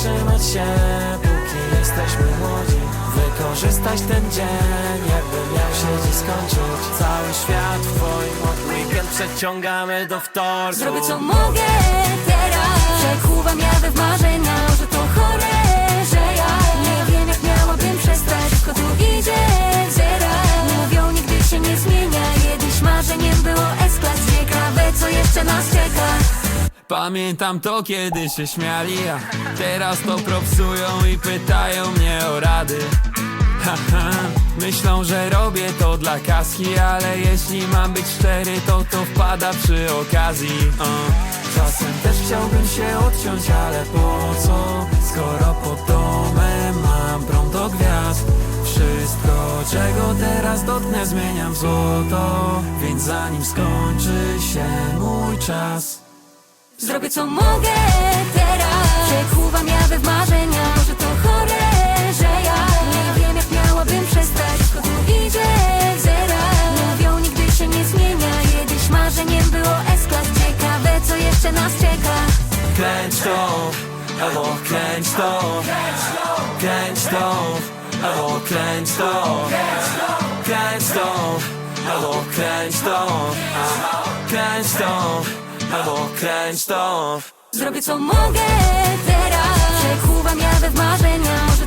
Zatrzymać się, póki jesteśmy młodzi. Wykorzystać ten dzień, jakby miał się dziś skończyć. Cały świat w twoim od weekend przeciągamy do wtorku. Zrobię co mogę teraz. Przekuwam jawy w marzenia Że to chore, że ja Nie wiem jak miałabym przestać. Wszystko tu idzie zera. Mówią nigdy się nie zmienia. Kiedyś marzeniem było S-Class Ciekawe co jeszcze nas czeka Pamiętam to kiedy się śmiali, a teraz to propsują i pytają mnie o rady. Haha, myślą, że robię to dla kaski, ale jeśli mam być szczery, to to wpada przy okazji. Czasem też chciałbym się odciąć, ale po co? Skoro pod domem mam prąd do gwiazd. Wszystko, czego teraz dotknę, zmieniam w złoto, więc zanim skończy się mój czas. Zrobię co mogę teraz. Przekuwam jawy w marzenia. Może to chore, że ja Nie wiem jak miałabym przestać. Wszystko tu idzie zera. Mówią nigdy się nie zmienia. Kiedyś marzeniem było S-Class Ciekawe co jeszcze nas czeka. Kręć to, albo kręć to. Kręć to, albo kręć to. Kręć to, albo kręć to Kręć to, kręć to Zrobię co mogę teraz. Przekuwam jawy w marzenia. Może